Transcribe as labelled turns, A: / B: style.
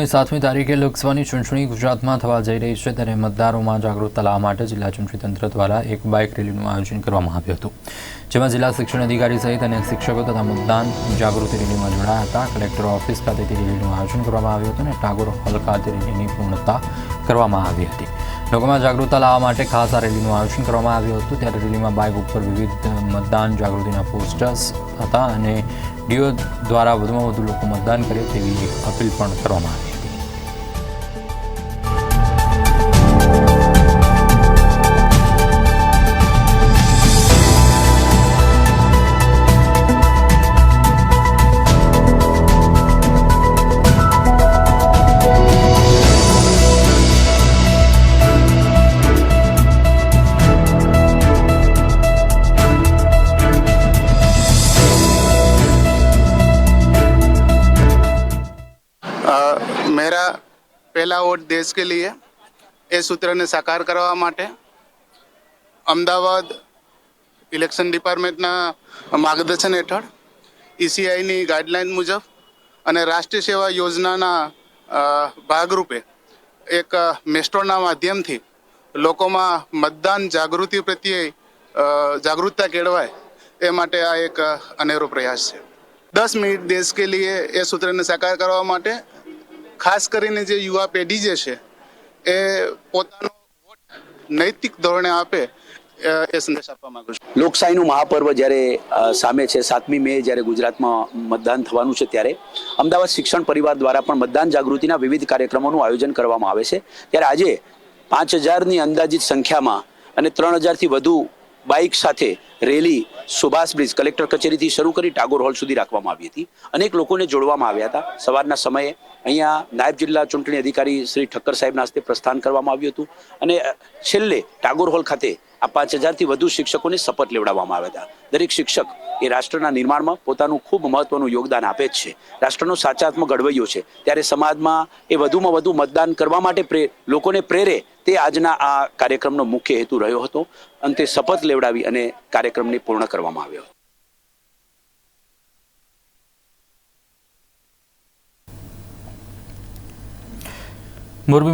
A: આગામી સાતમી તારીખે લોકસભાની ચૂંટણી ગુજરાતમાં થવા જઈ રહી છે ત્યારે મતદારોમાં જાગૃતતા લાવવા માટે જિલ્લા ચૂંટણી તંત્ર દ્વારા એક બાઇક રેલીનું આયોજન કરવામાં આવ્યું હતું. જેમાં જિલ્લા શિક્ષણ અધિકારી સહિત અનેક શિક્ષકો તથા મતદાન જાગૃતિ રેલીમાં જોડાયા હતા. કલેક્ટર ઓફિસ ખાતેથી રેલીનું આયોજન કરવામાં આવ્યું હતું અને ટાગોર હોલ ખાતે રેલીની પૂર્ણતા કરવામાં આવી હતી. લોકોમાં જાગૃતતા લાવવા માટે ખાસ આ રેલીનું આયોજન કરવામાં આવ્યું હતું. ત્યારે રેલીમાં બાઇક ઉપર વિવિધ મતદાન જાગૃતિના પોસ્ટર્સ હતા અને ડીઓ દ્વારા વધુમાં વધુ લોકો મતદાન કરે તેવી અપીલ પણ કરવામાં આવી.
B: મેરા પહેલા વોટ દેશ કે લીએ એ સૂત્રને સાકાર કરવા માટે અમદાવાદ ઇલેક્શન ડિપાર્ટમેન્ટના માર્ગદર્શન હેઠળ ઈસીઆઈની ગાઈડલાઇન મુજબ અને રાષ્ટ્રીય સેવા યોજનાના ભાગરૂપે એક મેસ્ટોના માધ્યમથી લોકોમાં મતદાન જાગૃતિ પ્રત્યે જાગૃતતા કેળવાય એ માટે આ એક અનેરો પ્રયાસ છે. દસ મિનિટ દેશ કે લીએ એ સૂત્રને સાકાર કરવા માટે ખાસ કરીને જે યુવા પેઢી જે છે, એ પોતાનો નૈતિક ધોરણે આપે એ સંદેશ આપવા માંગુ છું.
C: લોકશાહીનું મહાપર્વ જ્યારે સામે છે, સાતમી મે જ્યારે ગુજરાતમાં મતદાન થવાનું છે ત્યારે, અમદાવાદ શિક્ષણ પરિવાર દ્વારા પણ મતદાન જાગૃતિના વિવિધ કાર્યક્રમોનું આયોજન કરવામાં આવે છે. ત્યારે આજે પાંચ હજારની અંદાજિત સંખ્યામાં અને ત્રણ હજારથી વધુ બાઇક સાથે રેલી સુભાષ બ્રિજ કલેક્ટર કચેરીથી શરૂ કરી ટાગોર હોલ સુધી રાખવામાં આવી હતી. અનેક લોકોને જોડવામાં આવ્યા હતા. સવારના સમયે અહીંયા નાયબ જિલ્લા ચૂંટણી અધિકારી શ્રી ઠક્કર સાહેબના હસ્તે પ્રસ્થાન કરવામાં આવ્યું હતું અને છેલ્લે ટાગોર હોલ ખાતે આ પાંચ હજારથી વધુ શિક્ષકોને શપથ લેવડાવવામાં આવ્યા હતા. દરેક શિક્ષક એ રાષ્ટ્રના નિર્માણમાં પોતાનું ખૂબ મહત્વનું યોગદાન આપે જ છે. રાષ્ટ્રનો સાચાત્મક ઘડવૈયો છે. ત્યારે સમાજમાં એ વધુમાં વધુ મતદાન કરવા માટે લોકોને પ્રેરે તે આજના આ કાર્યક્રમનો મુખ્ય હેતુ રહ્યો હતો. અંતે શપથ લેવડાવી અને કાર્યક્રમને પૂર્ણ કરવામાં આવ્યો હતો.
A: મોરબી